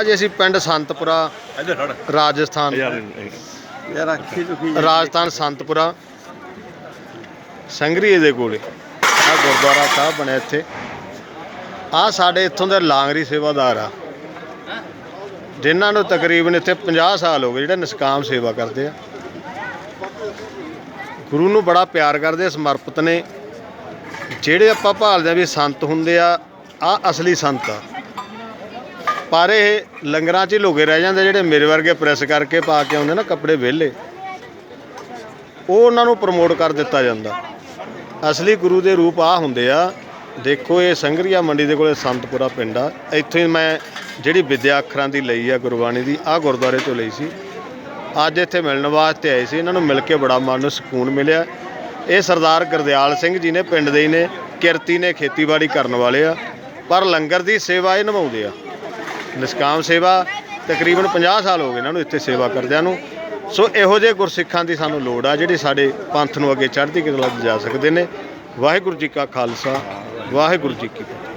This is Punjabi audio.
ਅੱਜ ਅਸੀਂ ਪਿੰਡ ਸੰਤਪੁਰਾ ਰਾਜਸਥਾਨ। ਯਾਰ ਅੱਖੀ ਦੁਖੀ ਰਾਜਸਥਾਨ ਸੰਤਪੁਰਾ। ਸੰਗਰੀਏ ਦੇ ਕੋਲੇ। ਆ ਗੁਰਦੁਆਰਾ ਸਾਹਿਬ ਬਣਿਆ ਇੱਥੇ। ਆ ਸਾਡੇ ਇੱਥੋਂ ਦੇ ਲਾਂਗਰੀ ਸੇਵਾਦਾਰ ਆ। ਜਿਨ੍ਹਾਂ ਨੂੰ ਤਕਰੀਬਨ ਇੱਥੇ 50 ਸਾਲ ਹੋ ਗਏ ਜਿਹੜੇ ਨਿਸਕਾਮ ਸੇਵਾ ਕਰਦੇ ਆ। ਗੁਰੂ ਨੂੰ ਬੜਾ ਪਿਆਰ ਕਰਦੇ ਆ, ਸਮਰਪਿਤ ਨੇ। ਜਿਹੜੇ ਆਪਾਂ ਭਾਲਦੇ ਆ ਵੀ ਸੰਤ ਹੁੰਦੇ ਆ ਆ ਅਸਲੀ ਸੰਤ ਆ। ਪਰ ਇਹ ਲੰਗਰਾਂ 'ਚ ਹੀ ਲੋਗੇ ਰਹਿ ਜਾਂਦੇ ਜਿਹੜੇ ਮੇਰੇ ਵਰਗੇ ਪ੍ਰੈਸ ਕਰਕੇ ਪਾ ਕੇ ਆਉਂਦੇ ਨਾ ਕੱਪੜੇ ਵਿਹਲੇ। ਉਹ ਉਹਨਾਂ ਨੂੰ ਪ੍ਰਮੋਟ ਕਰ ਦਿੱਤਾ ਜਾਂਦਾ। ਅਸਲੀ ਗੁਰੂ ਦੇ ਰੂਪ ਆ ਹੁੰਦੇ ਆ, ਦੇਖੋ ਇਹ ਸੰਗਰੀਆ ਮੰਡੀ ਦੇ ਕੋਲੇ ਸੰਤਪੁਰਾ ਪਿੰਡ ਆ। ਇੱਥੋਂ ਹੀ ਮੈਂ ਜਿਹੜੀ ਵਿਦਿਆ ਅੱਖਰਾਂ ਦੀ ਲਈ ਆ, ਗੁਰਬਾਣੀ ਦੀ ਆ ਗੁਰਦੁਆਰੇ ਤੋਂ ਲਈ ਸੀ। ਅੱਜ ਇੱਥੇ ਮਿਲਣ ਵਾਸਤੇ ਆਏ ਸੀ, ਇਹਨਾਂ ਨੂੰ ਮਿਲ ਕੇ ਬੜਾ ਮਨ ਨੂੰ ਸਕੂਨ ਮਿਲਿਆ। ਇਹ ਸਰਦਾਰ ਗੁਰਦਿਆਲ ਸਿੰਘ ਜੀ ਨੇ, ਪਿੰਡ ਦੇ ਹੀ ਨੇ, ਕਿਰਤੀ ਨੇ ਖੇਤੀਬਾੜੀ ਕਰਨ ਵਾਲੇ ਆ। ਪਰ ਲੰਗਰ ਦੀ ਸੇਵਾ ਇਹ ਨਿਭਾਉਂਦੇ ਆ। ਨਿਸ਼ਕਾਮ ਸੇਵਾ, ਤਕਰੀਬਨ 50 ਸਾਲ ਹੋ ਗਏ ਇਹਨਾਂ ਨੂੰ ਇੱਥੇ ਸੇਵਾ ਕਰਦਿਆਂ ਨੂੰ। ਸੋ ਇਹੋ ਜਿਹੇ ਗੁਰਸਿੱਖਾਂ ਦੀ ਸਾਨੂੰ ਲੋੜ ਆ, ਜਿਹੜੇ ਸਾਡੇ ਪੰਥ ਨੂੰ ਅੱਗੇ ਚੜ੍ਹਦੀ ਕਲਾ 'ਚ ਜਾ ਸਕਦੇ ਨੇ। ਵਾਹਿਗੁਰੂ ਜੀ ਕਾ ਖਾਲਸਾ, ਵਾਹਿਗੁਰੂ ਜੀ ਕੀ ਫਤਿਹ।